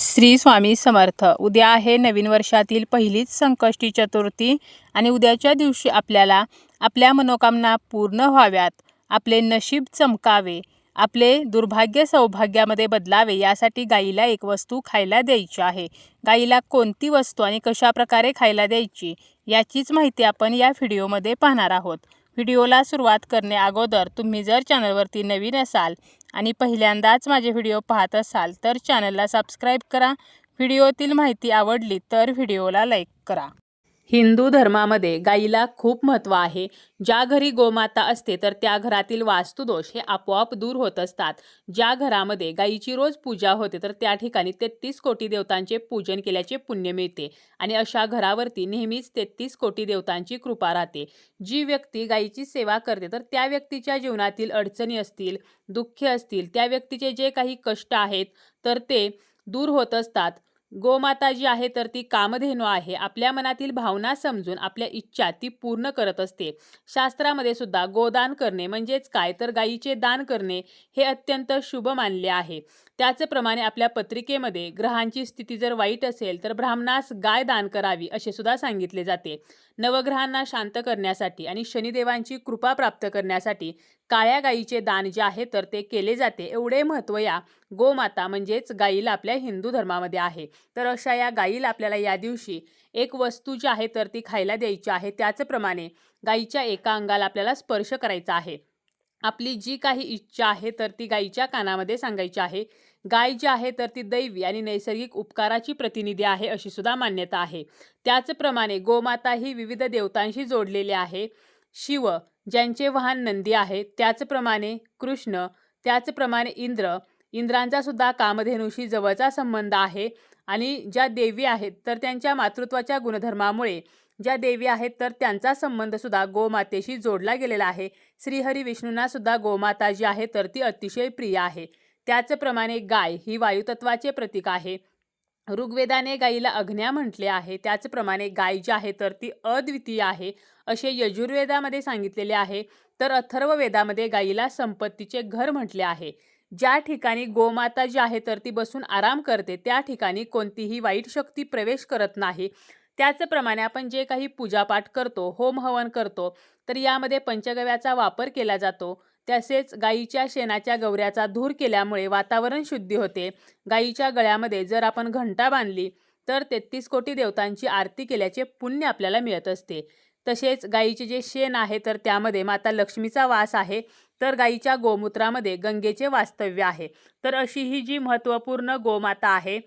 श्री स्वामी समर्थ. उद्या आहे नवीन वर्षातील पहिलीच संकष्टी चतुर्थी आणि उद्याच्या दिवशी आपल्याला आपल्या मनोकामना पूर्ण व्हाव्यात. आपले नशीब चमकावे. आपले दुर्भाग्य सौभाग्यामध्ये बदलावे यासाठी गाईला एक वस्तू खायला द्यायची आहे. गाईला कोणती वस्तू आणि कशा प्रकारे खायला द्यायची याचीच माहिती आपण या व्हिडिओमध्ये पाहणार आहोत. व्हिडिओला सुरुवात करणे अगोदर तुम्ही जर चॅनलवरती नवीन असाल आणि पहिल्यांदाच माझे व्हिडिओ पाहत असाल तर चॅनलला सबस्क्राईब करा. व्हिडिओतील माहिती आवडली तर व्हिडिओला लाईक करा. हिंदू धर्मामध्ये गाईला खूप महत्त्व आहे. ज्या घरी गोमाता असते तर त्या घरातील वास्तुदोष हे आपोआप दूर होत असतात. ज्या घरामध्ये गाईची रोज पूजा होते तर त्या ठिकाणी तेहतीस कोटी देवतांचे पूजन केल्याचे पुण्य मिळते. आणि अशा घरावरती नेहमीच तेहतीस कोटी देवतांची कृपा राहते. जी व्यक्ती गाईची सेवा करते तर त्या व्यक्तीच्या जीवनातील अडचणी असतील दुःखे असतील त्या व्यक्तीचे जे काही कष्ट आहेत तर ते दूर होत असतात. गोमाता जी आहे तर ती कामधेनू आहे. आपल्या मनातील भावना समजून आपल्या इच्छा ती पूर्ण करत असते. शास्त्रामध्ये सुद्धा गोदान करणे म्हणजेच काय? तर गायीचे दान करणे हे अत्यंत शुभ मानले आहे. त्याचप्रमाणे आपल्या पत्रिकेमध्ये ग्रहांची स्थिती जर वाईट असेल तर ब्राह्मणास गाय दान करावी असे सुद्धा सांगितले जाते. नवग्रहांना शांत करण्यासाठी आणि शनिदेवांची कृपा प्राप्त करण्यासाठी काळ्या गायीचे दान जे आहे तर ते केले जाते. एवढे महत्त्व या गोमाता म्हणजेच गाईला आपल्या हिंदू धर्मामध्ये आहे. तर अशा या गाईला आपल्याला या दिवशी एक वस्तू जी आहे तर ती खायला द्यायची आहे. त्याचप्रमाणे गाईच्या एका अंगाला आपल्याला स्पर्श करायचा आहे. आपली जी काही इच्छा आहे तर ती गाईच्या कानामध्ये सांगायची आहे. गाय जी आहे तर ती दैवी आणि नैसर्गिक उपकाराची प्रतिनिधी आहे अशी सुद्धा मान्यता आहे. त्याचप्रमाणे गोमाता ही विविध देवतांशी जोडलेली आहे. शिव ज्यांचे वाहन नंदी आहे त्याचप्रमाणे कृष्ण त्याचप्रमाणे इंद्र. इंद्रांचा सुद्धा कामधेनुशी जवळचा संबंध आहे आणि ज्या देवी आहेत तर त्यांच्या मातृत्वाच्या गुणधर्मामुळे ज्या देवी आहेत तर त्यांचा संबंध सुद्धा गोमातेशी जोडला गेलेला आहे. श्रीहरी विष्णूंना सुद्धा गोमाता जी आहे तर ती अतिशय प्रिय आहे. त्याचप्रमाणे गाय ही वायुतत्वाचे प्रतीक आहे. ऋग्वेदाने गायीला अग्न्या म्हटले आहे. त्याचप्रमाणे गाय जी आहे तर ती अद्वितीय आहे असे यजुर्वेदामध्ये सांगितलेले आहे. तर अथर्व वेदामध्ये गायीला संपत्तीचे घर म्हटले आहे. ज्या ठिकाणी गोमाता जी आहे तर ती बसून आराम करते त्या ठिकाणी कोणतीही वाईट शक्ती प्रवेश करत नाही. त्याचप्रमाणे आपण जे काही पूजापाठ करतो होम हवन करतो तर यामध्ये पंचगव्याचा वापर केला जातो. तसेच गाईच्या शेणाच्या गवऱ्याचा धूर केल्यामुळे वातावरण शुद्धी होते. गाईच्या गळ्यामध्ये जर आपण घंटा बांधली तर तेहतीस कोटी देवतांची आरती केल्याचे पुण्य आपल्याला मिळत असते. तसेच गाईचे जे शेण आहे तर त्यामध्ये माता लक्ष्मीचा वास आहे. तर गाईच्या गोमूत्रामध्ये गंगेचे वास्तव्य आहे. तर अशी ही जी महत्त्वपूर्ण गोमाता आहे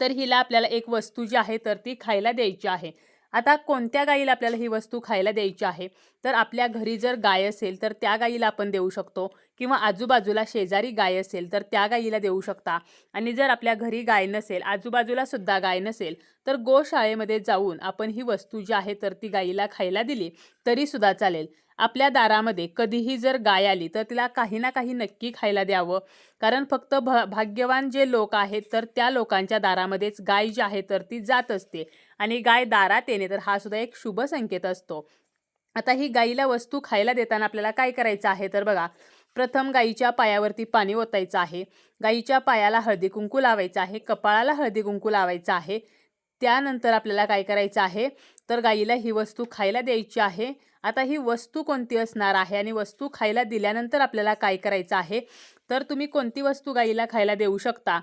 तर हिला आपल्याला एक वस्तू जी आहे तर ती खायला द्यायची आहे. आता कोणत्या गाईला आपल्याला ही वस्तू खायला द्यायची आहे? तर आपल्या घरी जर गाय असेल तर त्या गाईला आपण देऊ शकतो. किंवा आजूबाजूला शेजारी गाय असेल तर त्या गाईला देऊ शकता. आणि जर आपल्या घरी गाय नसेल आजूबाजूला सुद्धा गाय नसेल तर गोशाळेमध्ये जाऊन आपण ही वस्तू जी आहे तर ती गाईला खायला दिली तरीसुद्धा चालेल. आपल्या दारामध्ये कधीही जर गाय आली तर तिला काही ना काही नक्की खायला द्यावं. कारण फक्त भ भाग्यवान जे लोक आहेत तर त्या लोकांच्या दारामध्येच गाय जी आहे तर ती जात असते. आणि गाय दारात येणे तर हा सुद्धा एक शुभ संकेत असतो. आता ही गाईला वस्तू खायला देताना आपल्याला काय करायचं आहे? तर बघा प्रथम गाईच्या पायावरती पाणी ओतायचं आहे. गाईच्या पायाला हळदी कुंकू लावायचं आहे. कपाळाला हळदी कुंकू लावायचं आहे. त्यानंतर आपल्याला काय करायचं आहे? तर गाईला ही वस्तू खायला द्यायची आहे. आता ही वस्तू कोणती असणार आहे आणि वस्तू खायला दिल्यानंतर आपल्याला काय करायचं आहे? तर तुम्ही कोणती वस्तू गाईला खायला देऊ शकता?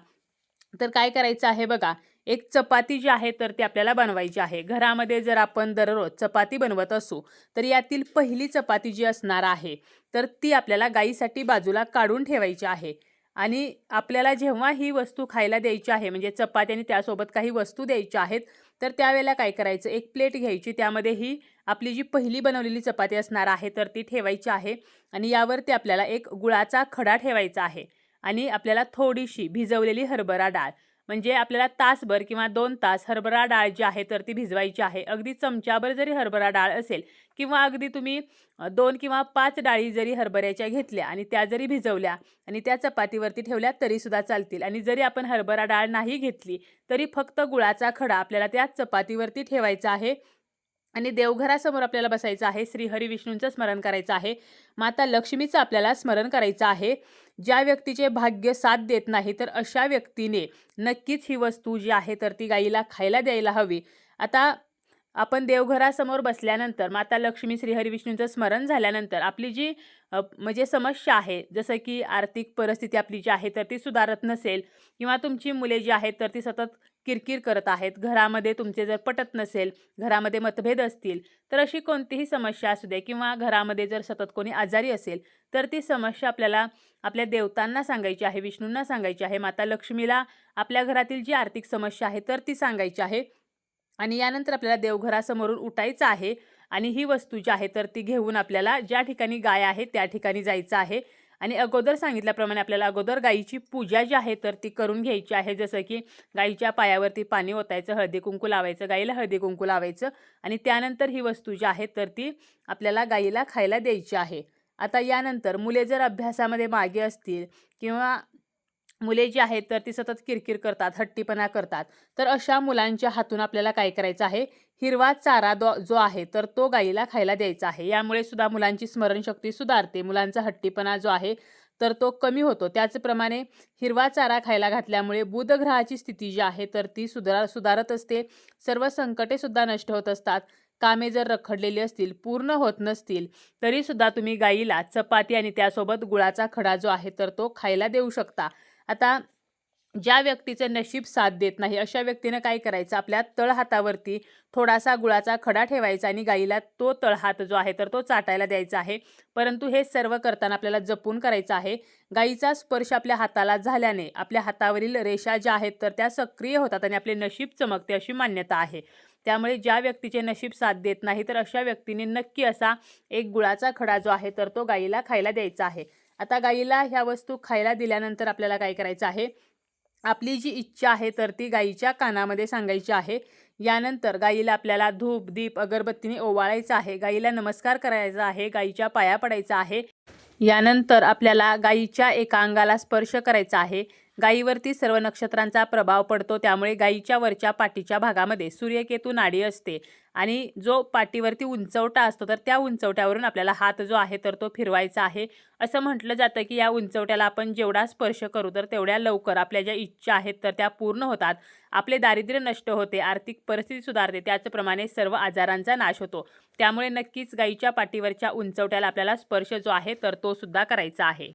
तर काय करायचं आहे बघा एक चपाती जी आहे तर ती आपल्याला बनवायची आहे. घरामध्ये जर आपण दररोज चपाती बनवत असू तर यातील पहिली चपाती जी असणार आहे तर ती आपल्याला गाईसाठी बाजूला काढून ठेवायची आहे. आणि आपल्याला जेव्हा ही वस्तू खायला द्यायची आहे म्हणजे चपाती आणि त्यासोबत काही वस्तू द्यायच्या आहेत तर त्यावेळेला काय करायचं? एक प्लेट घ्यायची. त्यामध्ये ही आपली जी पहिली बनवलेली चपाती असणार आहे तर ती ठेवायची आहे. आणि यावरती आपल्याला एक गुळाचा खडा ठेवायचा आहे. आणि आपल्याला थोडीशी भिजवलेली हरभरा डाळ. म्हणजे आपल्याला तासभर किंवा दोन तास हरभरा डाळ जी आहे तर ती भिजवायची आहे. अगदी चमच्याभर जरी हरभरा डाळ असेल किंवा अगदी तुम्ही दोन किंवा पाच डाळी जरी हरभऱ्याच्या घेतल्या आणि त्या जरी भिजवल्या आणि त्या चपातीवरती ठेवल्या तरीसुद्धा चालतील. आणि जरी आपण हरभरा डाळ नाही घेतली तरी फक्त गुळाचा खडा आपल्याला त्या चपातीवरती ठेवायचा आहे. आणि देवघरासमोर आपल्याला बसायचं आहे. श्री हरी विष्णूंचं स्मरण करायचं आहे. माता लक्ष्मीचं आपल्याला स्मरण करायचं आहे. ज्या व्यक्तीचे भाग्य साथ देत नाही तर अशा व्यक्तीने नक्कीच ही वस्तू जी आहे तर ती गाईला खायला द्यायला हवी. आता आपण देवघरासमोर बसल्यानंतर माता लक्ष्मी श्रीहरी विष्णूंचं स्मरण झाल्यानंतर आपली जी म्हणजे समस्या आहे जसं की आर्थिक परिस्थिती आपली जी आहे तर ती सुधारत नसेल किंवा तुमची मुले जी आहेत तर ती सतत किरकिर करत आहेत. घरामध्ये तुमचे जर पटत नसेल घरामध्ये मतभेद असतील तर अशी कोणतीही समस्या असू दे किंवा घरामध्ये जर सतत कोणी आजारी असेल तर ती समस्या आपल्याला आपल्या देवतांना सांगायची आहे विष्णूंना सांगायची आहे. माता लक्ष्मीला आपल्या घरातील जी आर्थिक समस्या आहे तर ती सांगायची आहे. आणि यानंतर आपल्याला देवघरासमोरून उठायचं आहे आणि ही वस्तू जी आहे तर ती घेऊन आपल्याला ज्या ठिकाणी गाय आहे त्या ठिकाणी जायचं आहे. आणि अगोदर सांगितल्याप्रमाणे आपल्याला अगोदर गाईची पूजा जी आहे तर ती करून घ्यायची आहे. जसं की गाईच्या पायावरती पाणी ओतायचं हळदी कुंकू लावायचं गाईला हळदी कुंकू लावायचं आणि त्यानंतर ही वस्तू जी आहे तर ती आपल्याला गाईला खायला द्यायची आहे. आता यानंतर मुले जर अभ्यासामध्ये मागे असतील किंवा मुले जी आहेत तर ती सतत किरकिर करतात हट्टीपणा करतात. तर अशा मुलांच्या हातून आपल्याला काय करायचं आहे? हिरवा चारा दो जो आहे तर तो गाईला खायला द्यायचा आहे. यामुळे सुद्धा मुलांची स्मरणशक्ती सुधारते. मुलांचा हट्टीपणा जो आहे तर तो कमी होतो. त्याचप्रमाणे हिरवा चारा खायला घातल्यामुळे बुधग्रहाची स्थिती जी आहे तर ती सुधार सुधारत असते. सर्व संकटे सुद्धा नष्ट होत असतात. कामे जर रखडलेली असतील पूर्ण होत नसतील तरीसुद्धा तुम्ही गाईला चपाती आणि त्यासोबत गुळाचा खडा जो आहे तर तो खायला देऊ शकता. आता ज्या व्यक्तीचं नशीब साथ देत नाही अशा व्यक्तीनं काय करायचं? आपल्या तळहातावरती थोडासा गुळाचा खडा ठेवायचा आणि गाईला तो तळहात जो आहे तर तो चाटायला द्यायचा आहे. परंतु हे सर्व करताना आपल्याला जपून करायचं आहे. गाईचा स्पर्श आपल्या हाताला झाल्याने आपल्या हातावरील रेषा ज्या आहेत तर त्या सक्रिय होतात आणि आपले नशीब चमकते अशी मान्यता आहे. त्यामुळे ज्या व्यक्तीचे नशीब साथ देत नाही तर अशा व्यक्तीने नक्की असा एक गुळाचा खडा जो आहे तर तो गाईला खायला द्यायचा आहे. आता गाईला ह्या वस्तू खायला दिल्यानंतर आपल्याला काय करायचं आहे? आपली जी इच्छा आहे तर ती गाईच्या कानामध्ये सांगायची आहे यानंतर गाईला आपल्याला धूप दीप अगरबत्तीने ओवाळायचं आहे. गाईला नमस्कार करायचा आहे. गाईच्या पाया पडायचा आहे. यानंतर आपल्याला गाईच्या एका अंगाला स्पर्श करायचा आहे. गाईवरती सर्व नक्षत्रांचा प्रभाव पडतो. त्यामुळे गाईच्या वरच्या पाठीच्या भागामध्ये सूर्यकेतू नाडी असते. आणि जो पाठीवरती उंचवटा असतो तर त्या उंचवट्यावरून आपल्याला हात जो आहे तर तो फिरवायचा आहे. असं म्हटलं जातं की या उंचवट्याला आपण जेवढा स्पर्श करू तर तेवढ्या लवकर आपल्या ज्या इच्छा आहेत तर त्या पूर्ण होतात. आपले दारिद्र्य नष्ट होते आर्थिक परिस्थिती सुधारते त्याचप्रमाणे सर्व आजारांचा नाश होतो. त्यामुळे नक्कीच गाईच्या पाठीवरच्या उंचवट्याला आपल्याला स्पर्श जो आहे तर तो सुद्धा करायचा आहे.